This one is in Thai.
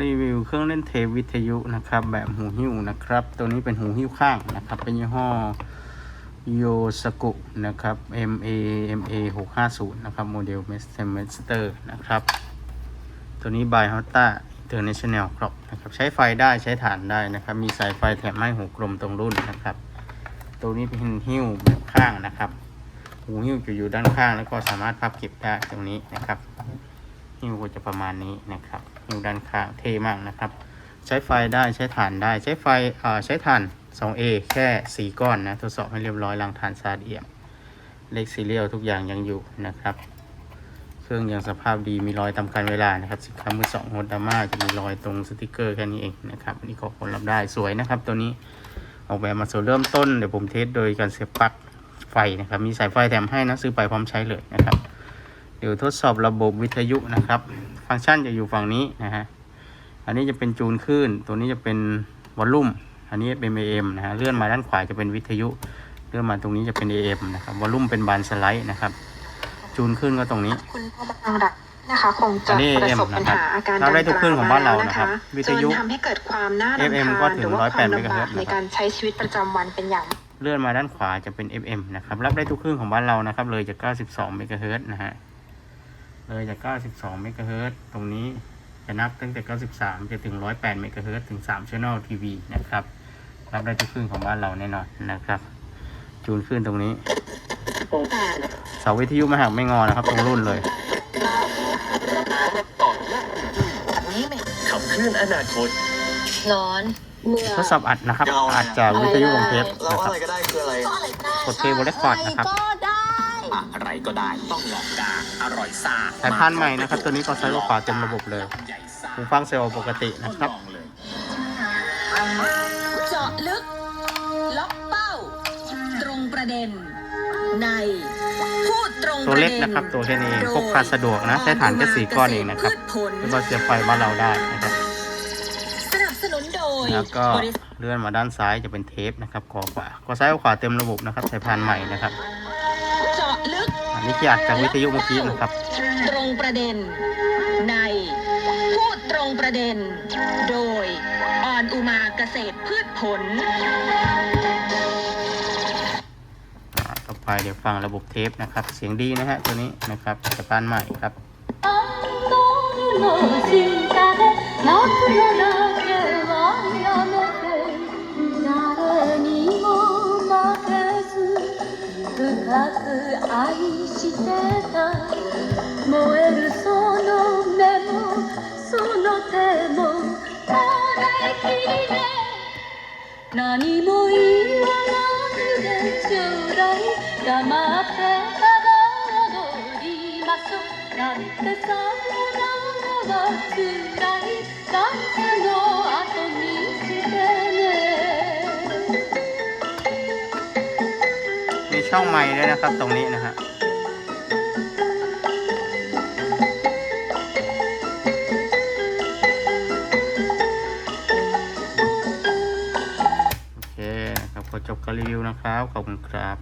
รีวิวเครื่องเล่นเทปวิทยุนะครับ แบบหูหิ้วนะครับ ตัวนี้เป็นหูหิ้วข้างนะครับ เป็นยี่ห้อโยสกุนะครับ MA MA 650นะครับ โมเดล Master นะครับ ตัวนี้ by Honda International ครับนะครับ ใช้ไฟได้ใช้ฐานได้นะครับ มีสายไฟแถมให้หูกลมตรงรุ่นนะครับ ตัวนี้เป็นหิ้วแบบข้างนะครับ หูหิ้วจะอยู่ด้านข้างแล้วก็สามารถพับเก็บได้ตรงนี้นะครับ หิ้วก็จะประมาณนี้นะครับ หิ้วด้านข้างเท่มากนะครับ ใช้ไฟได้ใช้ถ่านได้ใช้ไฟใช้ถ่าน 2A แค่ 4 ก้อนนะทดสอบให้เรียบร้อยลังถ่านซาเดียม เลขซีเรียลทุกอย่างยังอยู่นะครับ เครื่องยังสภาพดีมีรอยตามการเวลานะครับสินค้ามือสองโฮดาม่าจะมีรอยตรงสติกเกอร์แค่นี้เองนะครับอันนี่ก็คนรับได้สวยนะครับ ตัวนี้ออกแบบมาส่วนเริ่มต้นเดี๋ยวผมเทสโดยการเสียบปลั๊กไฟนะครับมีสายไฟแถมให้นะซื้อไปพร้อมใช้เลยนะครับ เดี๋ยวทดสอบระบบวิทยุนะครับ ฟังก์ชันจะอยู่ฝั่งนี้นะฮะ อันนี้จะเป็นจูนคลื่น ตัวนี้จะเป็นวอลลุ่ม อันนี้เป็น AM นะฮะ เลื่อนมาด้านขวาจะเป็นวิทยุ เลื่อนมาตรงนี้จะเป็น AM นะครับ วอลลุ่มเป็นบานสไลด์นะครับ จูนคลื่นก็ตรงนี้ คุณพ่อบางรักนะคะคงอัจะนนี้ประสบ AM ปัญหาอาการนะครับรับได้ทุกเครื่องของบ้านเรานะครับดังกล่วิทยุจนทำให้เกิดความน่ารำ FM คาญก็ถึงหรือว่า108ความลำบากเมกะเฮิรตซ์นะครับในการใช้ชีวิตประจำวันเป็นอย่างมากเลื่อนมาด้านขวาจะเป็น FM นะครับ รับได้ทุกเครื่องของบ้านเรานะครับ เลยจาก 92 เมกะเฮิรตซ์นะฮะ เลยจาก 92 เมกะเฮิรตซ์ตรงนี้จะนับตั้งแต่ 93 จะถึง 108 เมกะเฮิรตซ์ถึง3 Channel TV นะครับ รับได้ทุกเครื่องของบ้านเราแน่นอนนะครับ จูนขึ้นตรงนี้ เสาวิทยุไม่หักไม่งอนะครับ ตรงรุ่นเลยขับเคลื่อนอนาคตร้อนเมื่อทดสอบอัดนะครับอัดจากวิทยุวงเทปเรานะคอะรับไรก็ได้คืออะไรกดเพลย์บนเรคคอร์ดนะครับอะไรก็ได้ต้องลองกาอร่อยซ่าสายพานใหม่นะครับ ตัวนี้ก็ใช้ขวาเต็มระบบเลยใหญ่ซ่าหูฟังเซลล์ปกตินะครับต้องลองเลยเจาะลึก ล็อกเป้า ตรงประเด็น ในพูดตรงตัวประเล็เด็กนนะครับ ตัวแค่นี้เองพกพาสะดวกนะ ใช้ฐานแค่สี่ก้อนเองนะครับพืชผลแล้วก็เสียบไฟบ้านเราได้นะครับสนับสนุนโดยแล้วก็บริษัทเลื่อนมาด้านซ้ายจะเป็นเทปนะครับคอขวาคอซ้ายกับขวาเต็มระบบนะครับสายพานใหม่นะครับ เจาะลึกอั นนี้ที่อัดจากวิทยุเมื่อกี้นะครับ ตรงประเด็น ใน พูดตรงประเด็น โดยออนอุมาเกษตรพืชผลอ่าต่อไปเดี๋ยวฟังระบบเทปนะครับ เสียงดีนะฮะตัวนี้นะครับสายพานใหม่ครับ してた燃えるその目もその手も枯れきりで何も言わないでちょうだい黙ってただ踊りましょうなんてさよならは辛い ช่องไม้ด้วยนะครับ ตรงนี้นะฮะโอเคนะครับขอจบการรีวิวนะครับ ขอบคุณครับ